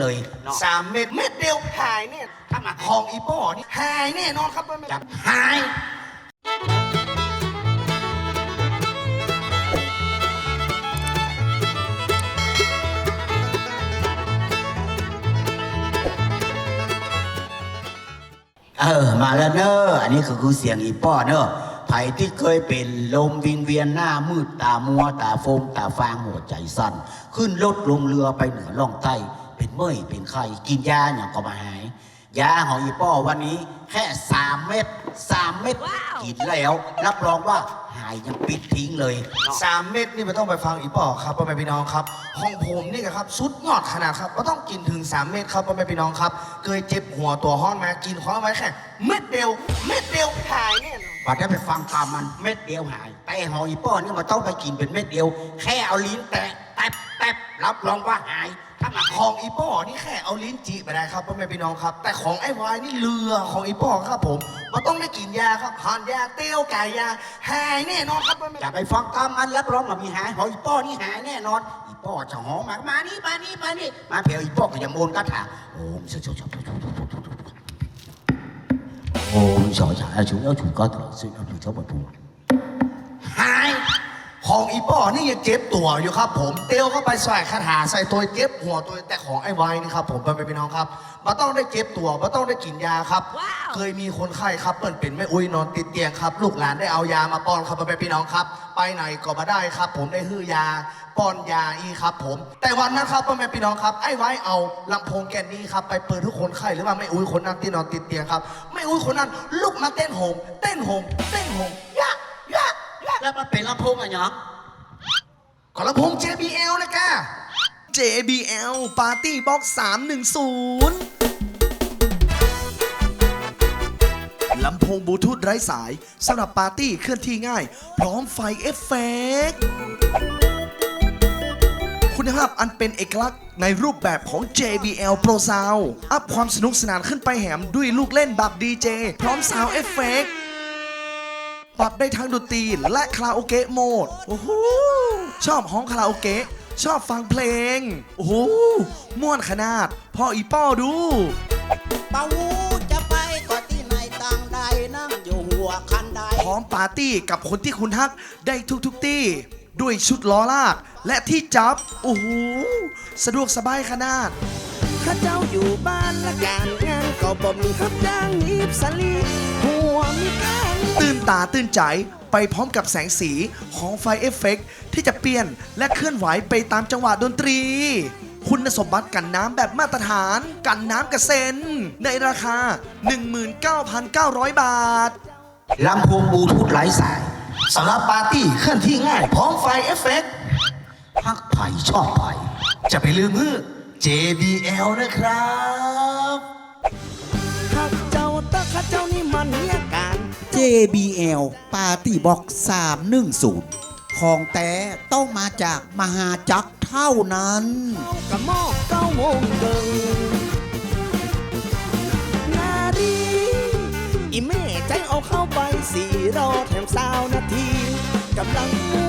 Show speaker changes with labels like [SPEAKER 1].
[SPEAKER 1] เลย
[SPEAKER 2] สามเม็ดเม็ดเดียวหายเนี่ย
[SPEAKER 1] ถ้ามา
[SPEAKER 2] ของอีป้อนี่หายแน่นอนครับไม่
[SPEAKER 1] จับหายเออมาแล้วเนอะอันนี้คือคือเสียงอีป้อเนอะไผ่ที่เคยเป็นลมวิงเวียนหน้ามืดตามัวตาโฟมตาฟางหัวใจสั่นขึ้นรถลงเรือไปเหนือล่องใต้ เป็นเมื่อยเป็นไข้กินยาอย่างก็มาหาย ยาของอีป้อวันนี้แค่สามเม็ดสามเม็ดกินแล้ว รับรองว่าหายยังปิดทิ้งเลย
[SPEAKER 2] สามเม็ดนี่ไม่ต้องไปฟังอีป้อครับพ่อแม่พี่น้องครับห้องผมนี่ครับสุดยอดขนาดครับก็ต้องกินถึงสามเม็ดครับพ่อแม่พี่น้องครับ เคยเจ็บหัวตัวห้อนมากินข้อไว้แค่เม็ดเดียวเม็ดเดียวหายแน่นอน
[SPEAKER 1] บัดได้ไปฟังตามมันเม็ดเดียวหาย แต่หอยป้อนี่มันต้องไปกินเป็นเม็ดเดียว แค่เอาลิ้นแตะแตบแตบรับรองว่าหายถ้ามา
[SPEAKER 2] ของอีป้อนี่แค่เอาลิ้นจีไปได้ครับพ่อแม่พี่น้องครับ แต่ของไอ้วายนี่เรือของอีป้อครับผมมันต้องได้กินยาครับทานยาเตี้ยวไก่ยาหายแน่นอนครับพ่อแม่
[SPEAKER 1] จะไปฟังตามมันรับรองว่ามีหายหอยป้อนี่หายแน่นอน อีป้อจะหอมมากมานี่มานี่มานี่มาเพียวอีป้อก็จะโมนกระถาโอ้มเฉยเฉยเฉยเฉยเฉยเฉยเฉยโอ้มเฉยเฉยเฉยเฉยเฉยก็ถอยซึ่งเอา
[SPEAKER 2] ของอีป้อนี่ยังเจ็บตัวอยู่ครับ ผมเตี้ยวเข้าไปใส่คาถาใส่ตัวเจ็บหัวตัวแต่ของไอ้วายนี่ครับผมพ่อแม่พี่น้องครับมันต้องได้เจ็บตัวมันต้องได้กินยาครับ เคยมีคนไข้ครับเปิ่นเป็นไม่อุ้ยนอนติดเตียงครับ ลูกหลานได้เอายามาป้อนครับพ่อแม่พี่น้องครับ ไปไหนก็มาได้ครับ ผมได้ฮื้อยาป้อนยาอีครับ ผม แต่วันนั้นครับพ่อแม่พี่น้องครับไอ้ไว้เอาลำโพงแกนนี้ครับไปเปิดทุกคนไข้หรือว่าไม่อุ้ยคนนั้นที่นอนติดเตียงครับไม่อุ้ยคนนั้นลุกมาเต้นโหมเต้นโหมเต้นโหมยะยะยะ
[SPEAKER 1] แล้วมันเป็นลำโพงอะไรเนาะ
[SPEAKER 2] ขอลำโพง JBL นะกะ
[SPEAKER 3] JBL Party Box 310 ลำโพงบลูทูธไร้สายสำหรับปาร์ตี้เคลื่อนที่ง่าย พร้อมไฟเอฟเฟกต์คุณภาพอันเป็นเอกลักษณ์ในรูปแบบของ JBL Pro Sound อัพความสนุกสนานขึ้นไปแหมด้วยลูกเล่นแบบดีเจพร้อมซาวเอฟเฟกต์ ปรับได้ทั้งดนตรีและคาราโอเกะโหมด โอ้โห ชอบห้องคาราโอเกะ ชอบฟังเพลง โอ้โห ม่วนขนาด พ่ออีป้อดู
[SPEAKER 4] เป่าจะไปก็ที่ไหนต่างใดนั่งอยู่หัวคันใด
[SPEAKER 3] พร้อมปาร์ตี้กับคนที่คุณฮักได้ทุกทุกๆที่ ด้วยชุดล้อลาก และที่จับ โอ้โห สะดวกสบายขนาด
[SPEAKER 4] ข้าเจ้าอยู่บ้านและการงานก็บ่มีครับจ้างอีบสลีหัวมีก้าง
[SPEAKER 3] ตื่ นตาตื่นใจไปพร้อมกับแสงสีของไฟเอฟเฟกที่จะเปลี่ยนและเคลื่อนไหวไปตามจังหวะดนตรี คุณสมบัติกันน้ำแบบมาตรฐาน กันน้ำกระเซ็น ในราคา 19,900 บาท
[SPEAKER 1] ลำโพงบลูทูธไร้สาย
[SPEAKER 2] สำหรับปาร์ตี้เคลื่อนที่ง่ายพร้อมไฟเอฟเฟก
[SPEAKER 1] พักไผ่ชอบไผ่
[SPEAKER 2] จะไปลืมมือ JBL นะครับ
[SPEAKER 5] JBL Party Box 310 ของแต่ต้องมาจากมหาจักรเท่านั้น
[SPEAKER 4] กะหมอกเก้าโมงเกิงนาดีอีแม่ใจเอาเข้าไปสี่รอแถมสาวนาทีกำลังม้วนอยู่